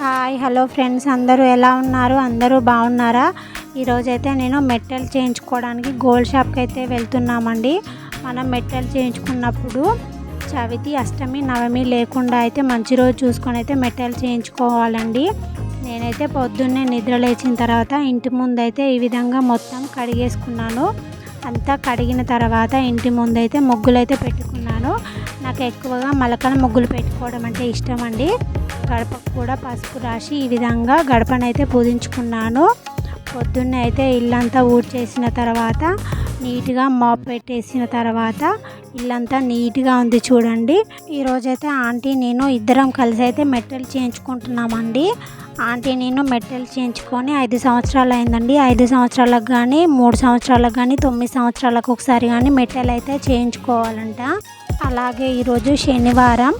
Hi hello friends అందరూ ఎలా ఉన్నారు? అందరూ బాగున్నారా? ఈరోజైతే నేను మెట్టలు చేయించుకోవడానికి గోల్డ్ షాప్కి అయితే వెళ్తున్నామండి. మనం మెట్టలు చేయించుకున్నప్పుడు చవితి అష్టమి నవమి లేకుండా అయితే మంచి రోజు చూసుకొని అయితే మెట్టెలు చేయించుకోవాలండి. నేనైతే పొద్దున్నే నిద్ర లేచిన తర్వాత ఇంటి ముందు అయితే ఈ విధంగా మొత్తం కడిగేసుకున్నాను. అంతా కడిగిన తర్వాత ఇంటి ముందు అయితే ముగ్గులు అయితే పెట్టుకున్నాను. నాకు ఎక్కువగా మలకల ముగ్గులు పెట్టుకోవడం అంటే ఇష్టం అండి గడపకు కూడా పసుపు రాసి ఈ విధంగా గడపనైతే పూజించుకున్నాను. పొద్దున్నే అయితే ఇల్లంతా ఊడ్చేసిన తర్వాత నీట్గా మాప్ పెట్టేసిన తర్వాత ఇల్లంతా నీట్గా ఉంది చూడండి. ఈరోజైతే ఆంటీ నేను ఇద్దరం కలిసి అయితే మెట్టలు చేయించుకుంటున్నామండి. ఆంటీ నేను మెట్టలు చేయించుకొని ఐదు సంవత్సరాలు అయిందండి. ఐదు సంవత్సరాలకు కానీ మూడు సంవత్సరాలకు కానీ తొమ్మిది సంవత్సరాలకు ఒకసారి కానీ మెట్టెలు అయితే చేయించుకోవాలంట. అలాగే ఈరోజు శనివారం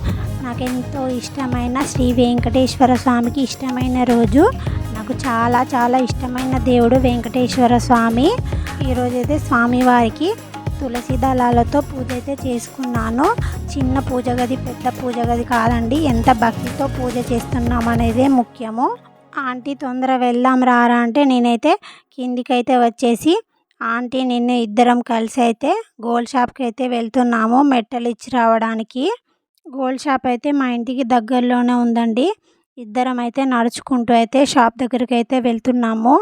నాకు ఎంతో ఇష్టమైన శ్రీ వెంకటేశ్వర స్వామికి ఇష్టమైన రోజు. నాకు చాలా చాలా ఇష్టమైన దేవుడు వెంకటేశ్వర స్వామి. ఈరోజైతే స్వామివారికి తులసి దళాలతో పూజ అయితే చేసుకున్నాను. చిన్న పూజ గది పెద్ద పూజ గది కాదండి. ఎంత భక్తితో పూజ చేస్తున్నాం అనేదే ముఖ్యము. ఆంటీ తొందర వెళ్దాం రారా అంటే నేనైతే కిందికైతే వచ్చేసి ఆంటీ నిన్ను ఇద్దరం కలిసి అయితే గోల్డ్ షాప్కి అయితే వెళ్తున్నాము మెట్టలు ఇచ్చి రావడానికి. గోల్డ్ షాప్ అయితే మా ఇంటికి దగ్గరలోనే ఉందండి. ఇద్దరం అయితే నడుచుకుంటూ అయితే షాప్ దగ్గరికి అయితే వెళ్తున్నాము.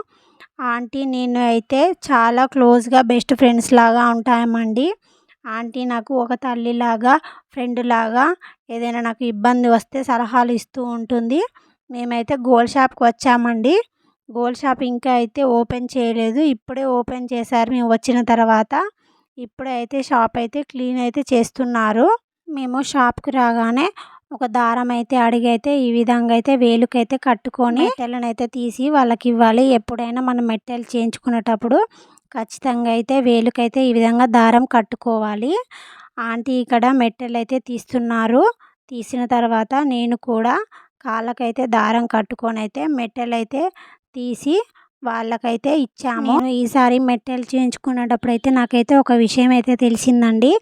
ఆంటీ నేను అయితే చాలా క్లోజ్గా బెస్ట్ ఫ్రెండ్స్ లాగా ఉంటామండి. ఆంటీ నాకు ఒక తల్లిలాగా ఫ్రెండ్ లాగా ఏదైనా నాకు ఇబ్బంది వస్తే సలహాలు ఇస్తూ ఉంటుంది. మేమైతే గోల్డ్ షాప్కి వచ్చామండి. గోల్డ్ షాప్ ఇంకా అయితే ఓపెన్ చేయలేదు. ఇప్పుడే ఓపెన్ చేశారు. మేము వచ్చిన తర్వాత ఇప్పుడే అయితే షాప్ అయితే క్లీన్ అయితే చేస్తున్నారు. మేము షాప్కి రాగానే ఒక దారం అయితే అడిగి అయితే ఈ విధంగా అయితే వేలుకైతే కట్టుకొని మెట్టెలను అయితే తీసి వాళ్ళకి ఇవ్వాలి ఎప్పుడైనా మనం మెట్టెలు చేయించుకునేటప్పుడు ఖచ్చితంగా అయితే వేలుకైతే ఈ విధంగా దారం కట్టుకోవాలి. ఆంటీ ఇక్కడ మెట్టెలు అయితే తీస్తున్నారు. తీసిన తర్వాత నేను కూడా కాళ్ళకైతే దారం కట్టుకొని అయితే మెట్టెలు అయితే తీసి వాళ్ళకైతే ఇచ్చాము. ఈసారి మెట్టెలు చేయించుకునేటప్పుడు అయితే నాకైతే ఒక విషయం అయితే తెలిసిందండి.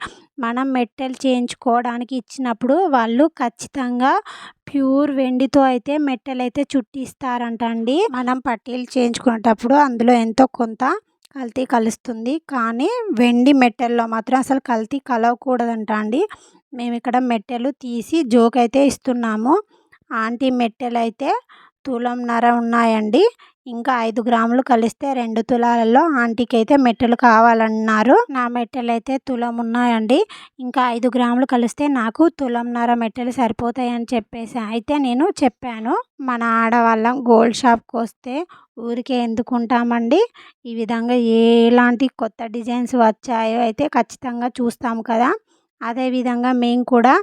మనం మెట్టెలు చేయించుకోవడానికి ఇచ్చినప్పుడు వాళ్ళు ఖచ్చితంగా ప్యూర్ వెండితో అయితే మెట్టెలు అయితే చుట్టిస్తారంట అండి మనం పట్టీలు చేయించుకునేటప్పుడు అందులో ఎంతో కొంత కల్తీ కలుస్తుంది. కానీ వెండి మెట్టెల్లో మాత్రం అసలు కల్తీ కలవకూడదంట అండి మేము ఇక్కడ మెట్టెలు తీసి జోక్ అయితే ఇస్తున్నాము. ఆంటీ మెట్టెలు అయితే తులంన్నర ఉన్నాయండి. ఇంకా ఐదు గ్రాములు కలిస్తే రెండు తులాలలో ఆంటీకి అయితే మెట్టెలు కావాలన్నారు. నా మెట్టెలు అయితే తులం ఉన్నాయండి. ఇంకా ఐదు గ్రాములు కలిస్తే నాకు తులంన్నర మెట్టెలు సరిపోతాయని చెప్పేసి అయితే నేను చెప్పాను. మన ఆడవాళ్ళం గోల్డ్ షాప్కి వస్తే ఊరికే ఎందుకుంటామండి? ఈ విధంగా ఎలాంటి కొత్త డిజైన్స్ వచ్చాయో అయితే ఖచ్చితంగా చూస్తాం కదా. అదేవిధంగా మేము కూడా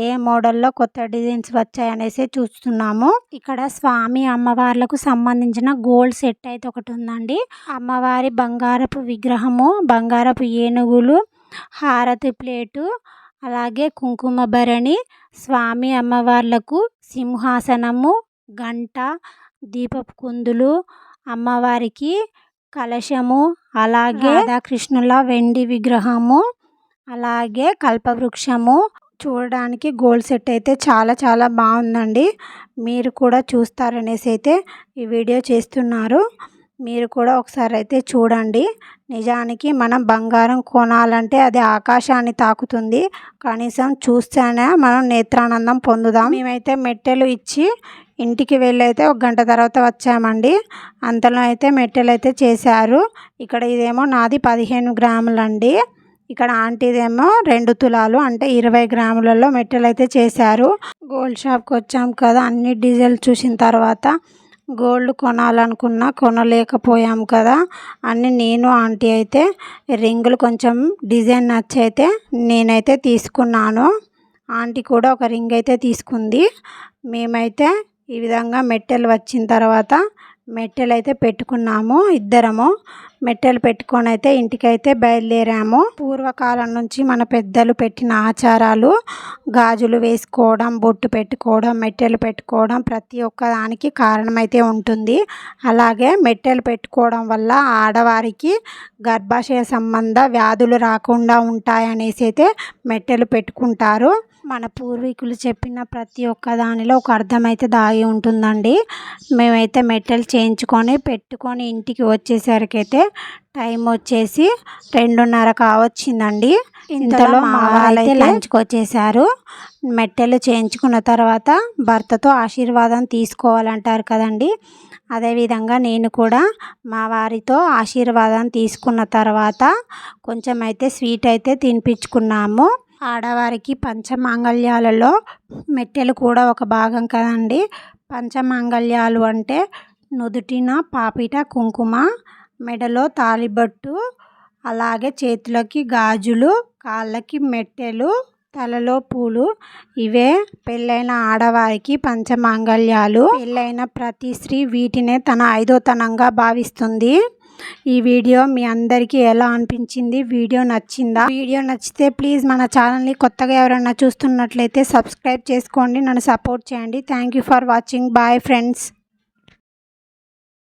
ఏ మోడల్లో కొత్త డిజైన్స్ వచ్చాయనేసి చూస్తున్నాము. ఇక్కడ స్వామి అమ్మవార్లకు సంబంధించిన గోల్డ్ సెట్ అయితే ఒకటి ఉందండి. అమ్మవారి బంగారపు విగ్రహము బంగారపు ఏనుగులు హారతి ప్లేటు అలాగే కుంకుమ భరణి స్వామి అమ్మవార్లకు సింహాసనము గంట దీపపు కుందులు అమ్మవారికి కలశము అలాగే రాధాకృష్ణుల వెండి విగ్రహము అలాగే కల్పవృక్షము చూడడానికి గోల్డ్ సెట్ అయితే చాలా చాలా బాగుందండి. మీరు కూడా చూస్తారనేసి అయితే ఈ వీడియో చేస్తున్నారు. మీరు కూడా ఒకసారి అయితే చూడండి. నిజానికి మనం బంగారం కొనాలంటే అది ఆకాశాన్ని తాకుతుంది. కనీసం చూస్తేనే మనం నేత్రానందం పొందుదాం. మేమైతే మెట్టెలు ఇచ్చి ఇంటికి వెళ్ళైతే ఒక గంట తర్వాత వచ్చామండి. అంతలో అయితే మెట్టెలు అయితే చేశారు. ఇక్కడ ఇదేమో నాది పదిహేను గ్రాములండి. ఇక్కడ ఆంటీదేమో రెండు తులాలు అంటే ఇరవై గ్రాములలో మెట్టెలు అయితే చేశారు గోల్డ్ షాప్కి వచ్చాం కదా అన్ని డీజిల్ చూసిన తర్వాత గోల్డ్ కొనాలనుకున్నా కొనలేకపోయాం కదా. అని నేను ఆంటీ అయితే రింగులు కొంచెం డిజైన్ నచ్చి అయితే నేనైతే తీసుకున్నాను. ఆంటీ కూడా ఒక రింగ్ అయితే తీసుకుంది. మేమైతే ఈ విధంగా మెట్టెలు వచ్చిన తర్వాత మెట్టెలు అయితే పెట్టుకున్నాము ఇద్దరము. మెట్టెలు పెట్టుకొని అయితే ఇంటికైతే బయలుదేరాము. పూర్వకాలం నుంచి మన పెద్దలు పెట్టిన ఆచారాలు గాజులు వేసుకోవడం బొట్టు పెట్టుకోవడం మెట్టెలు పెట్టుకోవడం ప్రతి ఒక్క దానికి కారణమైతే ఉంటుంది. అలాగే మెట్టెలు పెట్టుకోవడం వల్ల ఆడవారికి గర్భాశయ సంబంధ వ్యాధులు రాకుండా ఉంటాయనేసి అయితే మెట్టెలు పెట్టుకుంటారు. మన పూర్వీకులు చెప్పిన ప్రతి ఒక్క దానిలో ఒక అర్థం అయితే దాగి ఉంటుందండి. మేమైతే మెట్టెలు చేయించుకొని పెట్టుకొని ఇంటికి వచ్చేసరికి అయితే టైం వచ్చేసి రెండున్నర కావచ్చిందండి. ఇంతలో మా వాళ్ళైతే లంచ్కి వచ్చేసారు. మెట్టెలు చేయించుకున్న తర్వాత భర్తతో ఆశీర్వాదం తీసుకోవాలంటారు కదండి. అదేవిధంగా నేను కూడా మా వారితో ఆశీర్వాదం తీసుకున్న తర్వాత కొంచెం అయితే స్వీట్ అయితే తినిపించుకున్నాము. ఆడవారికి పంచమాంగళ్యాలలో మెట్టెలు కూడా ఒక భాగం కదండి. పంచమాంగళ్యాలు అంటే నుదుటిన పాపిట కుంకుమ మెడలో తాలిబొట్టు అలాగే చేతులకి గాజులు కాళ్ళకి మెట్టెలు తలలో పూలు. ఇవే పెళ్ళైన ఆడవారికి పంచమాంగళ్యాలు. పెళ్ళైన ప్రతి స్త్రీ వీటినే తన ఐదోతనంగా భావిస్తుంది. ఈ వీడియో మీ అందరికీ ఎలా అనిపించింది? వీడియో నచ్చిందా? వీడియో నచ్చితే ప్లీజ్ మన ఛానల్ని కొత్తగా ఎవరైనా చూస్తున్నట్లయితే సబ్స్క్రైబ్ చేసుకోండి. నన్ను సపోర్ట్ చేయండి. Thank you for watching. Bye friends.